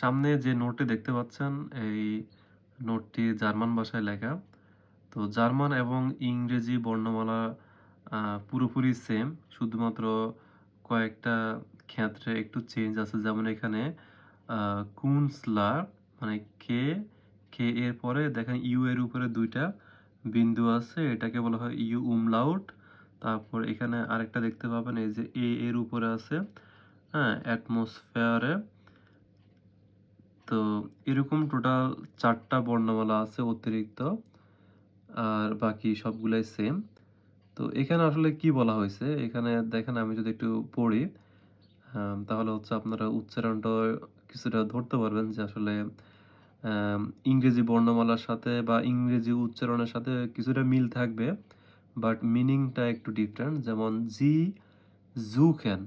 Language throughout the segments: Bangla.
সামনে যে নোটটি দেখতে পাচ্ছেন, এই নোটটি জার্মান ভাষায় লেখা। তো জার্মান এবং ইংরেজি বর্ণমালা পুরোপুরি সেম শুধুমাত্র কয়েকটা ক্ষেত্রে একটু চেঞ্জ আছে। যেমন এখানে কুনসলা মানে কে কে এর পরে দেখেন ইউ এর উপরে দুইটা বিন্দু আছে, এটাকে বলা হয় ইউ উমলাউট তারপর এখানে আরেকটা দেখতে পাবেন, এই যে এ এর উপরে আছে হ্যাঁ অ্যাটমসফেয়ারে তো এরকম টোটাল চারটা বর্ণমালা আছে অতিরিক্ত, আর বাকি সবগুলাই সেম তো এখানে আসলে কি বলা হয়েছে? এখানে দেখেন, আমি যদি একটু পড়ি তাহলে হচ্ছে আপনারা উচ্চারণটা কিছুটা ধরতে পারবেন যে আসলে ইংরেজি বর্ণমালার সাথে বা ইংরেজি উচ্চারণের সাথে কিছুটা মিল থাকবে বাট মিনিংটা একটু ডিফারেন্ট যেমন, জি জু জুখেন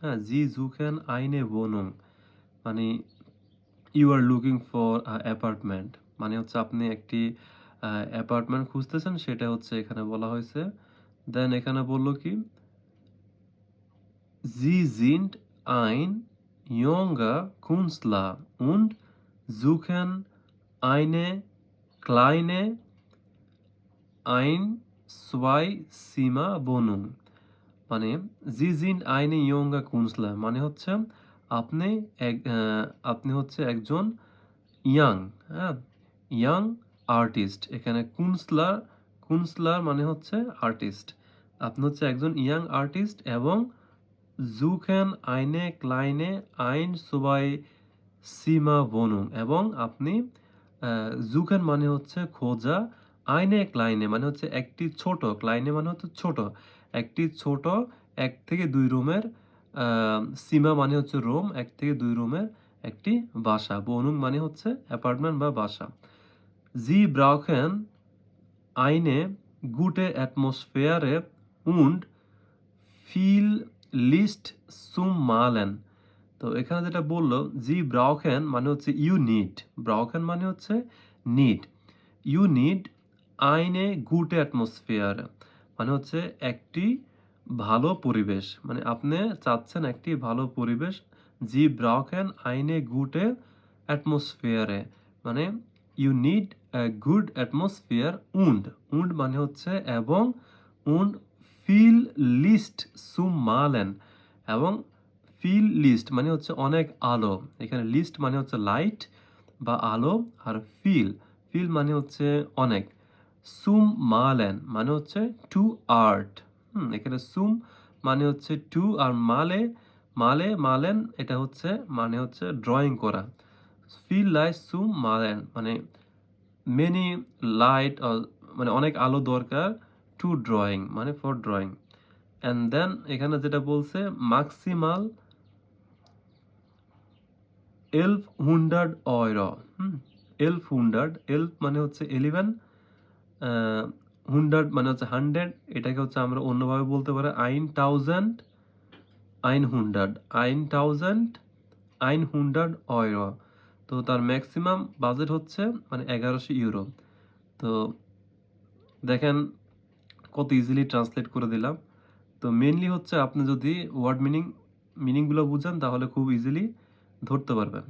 হ্যাঁ জি জু জুখেন আইনে বনুং। মানে you are looking for apartment মানে হচ্ছে আপনি একটি uh, অ্যাপার্টমেন্ট খুঁজতেছেন, সেটা হচ্ছে এখানে বলা হয়েছে। দেন এখানে বলল কি? জি জিন্ট আইন ইয়ংগা খুনসলা উন্ড জুখেন আইনে ক্লাইনে আইন সোয়াই সীমা বনুন মানে জি জিন্ট আইনে ইয়ংগা খুনসলা মানে হচ্ছে আপনি এক আপনি হচ্ছে একজন ইয়াং হ্যাঁ? ইয়াং আর্টিস্ট এখানে কুনসলার কুনসলার মানে হচ্ছে আর্টিস্ট আপনি হচ্ছে একজন ইয়াং আর্টিস্ট এবং জুখেন আইনে, ক্লাইনে আইন সুবাই সীমা বনুম এবং আপনি জুখেন মানে হচ্ছে খোঁজা, আইনে, ক্লাইনে মানে হচ্ছে একটি ছোট, ক্লাইনে মানে হচ্ছে ছোট। একটি ছোট, এক থেকে দুই রুমের সীমা মানে হচ্ছে রুম, এক থেকে দুই রুমের একটি বাসা। বনুম মানে হচ্ছে অ্যাপার্টমেন্ট বা বাসা। জি ব্রাউখেন আইনে গুটে অ্যাটমসফেয়ারে উন্ড ফিল লিস্ট সুম মালেন। তো এখানে যেটা বলল, জি ব্রাউখেন মানে হচ্ছে ইউ নিড। ব্রাউখেন মানে হচ্ছে নিড। ইউ নিড আইনে গুড অ্যাটমসফিয়ার মানে হচ্ছে একটি ভালো পরিবেশ। মানে আপনি চাচ্ছেন একটি ভালো পরিবেশ, জি ব্রাউখেন আইনে গুটে অ্যাটমসফিয়ারে। মানে ইউ নিড গুড অ্যাটমসফিয়ার উন্ড উন্ড মানে হচ্ছে এবং উন্ড ফিল লিস্ট সুম মালেন এবং ফিল লিস্ট মানে হচ্ছে অনেক আলো। এখানে লিস্ট মানে হচ্ছে লাইট বা আলো আর ফিল ফিল মানে হচ্ছে অনেক। সুম মালেন মানে হচ্ছে টু আর্ট হুম, এখানে সুম মানে হচ্ছে টু আর মালে মালে, মালেন, এটা হচ্ছে মানে হচ্ছে ড্রয়িং করা। ফিল লাইট সুম, মালেন মানে মেনি লাইট মানে অনেক আলো দরকার টু ড্রয়িং মানে ফর ড্রয়িং অ্যান্ড দেন এখানে যেটা বলছে ম্যাক্সিমাল এলফ হুন্ডার্ড অয়র হুম এলফ হুন্ডার্ড এলফ মানে হচ্ছে এলিভেন হুন্ডার্ড মানে হচ্ছে হান্ড্রেড এটাকে হচ্ছে আমরা অন্যভাবে বলতে পারি আইন থাউজেন্ড আইন হুন্ডার্ড আইন থাউজেন্ড আইন হুন্ডার্ড অয়র তো তার ম্যাক্সিমাম বাজেট হচ্ছে মানে এগারোশো ইউরো তো দেখেন কত ইজিলি ট্রান্সলেট করে দিলাম। তো মেনলি হচ্ছে আপনি যদি ওয়ার্ড মিনিং মিনিংগুলো বুঝেন, তাহলে খুব ইজিলি ধরতে পারবেন।